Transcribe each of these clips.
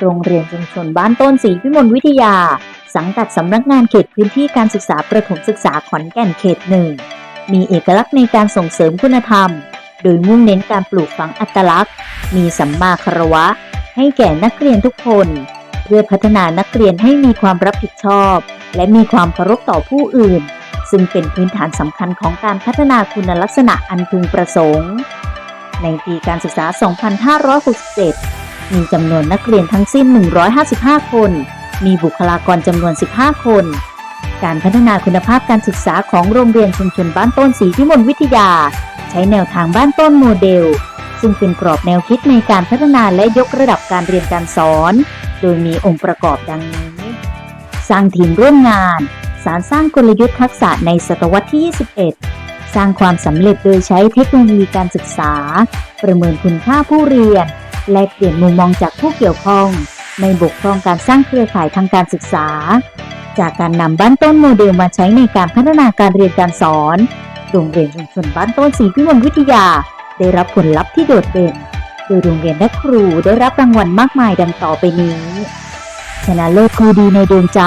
โรงเรียนชุมชนบ้านต้นศรีพิมลวิทยา สังกัดสำนักงานเขตพื้นที่การศึกษาประถมศึกษาขอนแก่นเขตหนึ่ง มีเอกลักษณ์ในการส่งเสริมคุณธรรม โดยมุ่งเน้นการปลูกฝังอัตลักษณ์ มีสัมมาคารวะ ให้แก่นักเรียนทุกคน เพื่อพัฒนานักเรียนให้มีความรับผิดชอบ และมีความเคารพต่อผู้อื่น ซึ่งเป็นพื้นฐานสำคัญของการพัฒนาคุณลักษณะอันพึงประสงค์ ในปีการศึกษา 2567 มีจำนวนนักเรียนทั้งสิ้น 155 คน มีบุคลากรจำนวน 15 คน การพัฒนาคุณภาพการศึกษาของโรงเรียนชุมชนบ้านต้นศรีพิมลวิทยา ใช้แนวทางบ้านต้นโมเดล ซึ่งเป็นกรอบแนวคิดในการพัฒนาและยกระดับการเรียนการสอน โดยมีองค์ประกอบดังนี้ สร้างทีมร่วมงาน สารสร้างกลยุทธ์ทักษะในศตวรรษที่ 21 สร้างความสำเร็จโดยใช้เทคโนโลยีการศึกษา ประเมินคุณค่าผู้เรียน แลกเปลี่ยนมุมมองจากผู้เกี่ยวข้องไม่บกพร่องการสร้างเครือข่ายทางการศึกษา จากการนำบ้านต้นโมเดลมาใช้ในการพัฒนาการเรียนการสอน โรงเรียนชุมชนบ้านต้นศรีพิมลวิทยา ได้รับผลลัพธ์ที่โดดเด่น โดยโรงเรียนและครูได้รับรางวัลมากมายดังต่อไปนี้ ชนะเลิศครูดีในดวงใจ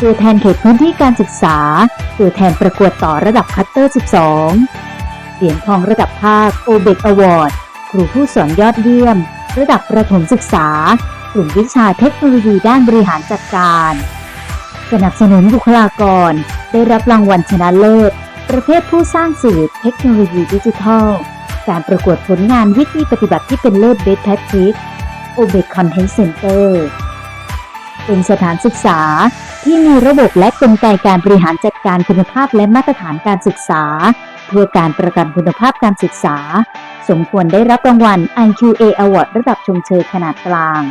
ตัวแทนเขตพื้นที่การศึกษา ตัวแทนประกวดต่อระดับคัตเตอร์ 12 เหรียญทองระดับภาคโอเบกอวอร์ดครูผู้สอนยอดเยี่ยม ระดับประถมศึกษา กลุ่มวิชาเทคโนโลยีด้านบริหารจัดการ สนับสนุนบุคลากร ได้รับรางวัลชนะเลิศ ประเภทผู้สร้างสื่อเทคโนโลยีดิจิทัล การประกวดผลงานวิธีปฏิบัติที่เป็นเลิศเบสแพทริกโอเบกคอนเทนต์เซ็นเตอร์เป็นสถานศึกษาที่มีระบบและกลไกการบริหารจัดการคุณภาพและมาตรฐานการศึกษา เพื่อการประกันคุณภาพการศึกษา สมควรได้รับรางวัล IQA Award ระดับชมเชยขนาดกลาง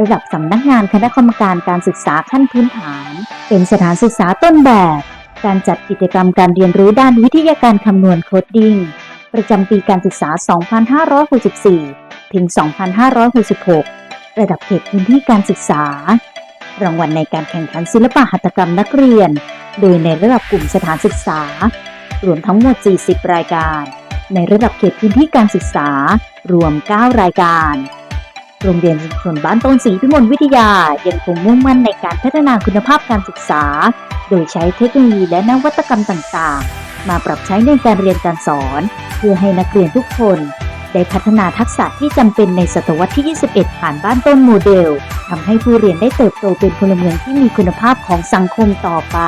ระดับสำนักงานคณะกรรมการการศึกษาขั้นพื้นฐาน เป็นสถานศึกษาต้นแบบ การจัดกิจกรรมการเรียนรู้ด้านวิทยาการคำนวณโคดดิ้งประจำปีการศึกษา 2564 ถึง 2566 ระดับเขตพื้นที่การศึกษา รางวัลในการแข่งขันศิลปะหัตถกรรมนักเรียน โดยในระดับกลุ่มสถานศึกษา รวมทั้งหมด 40 รายการ ในระดับเขตพื้นที่การศึกษา รวม 9 รายการ โรงเรียนชุมชนบ้านต้นศรีพิมลวิทยา ยังคงมุ่งมั่นในการพัฒนาคุณภาพการศึกษา โดยใช้เทคโนโลยีและนวัตกรรมต่างๆ มาปรับใช้ในการเรียนการสอน เพื่อให้นักเรียนทุกคน ได้พัฒนาทักษะที่จำเป็นในศตวรรษที่ 21 ผ่านบ้านต้นโมเดลทำให้ผู้เรียนได้เติบโตเป็นพลเมืองที่มีคุณภาพของสังคมต่อไป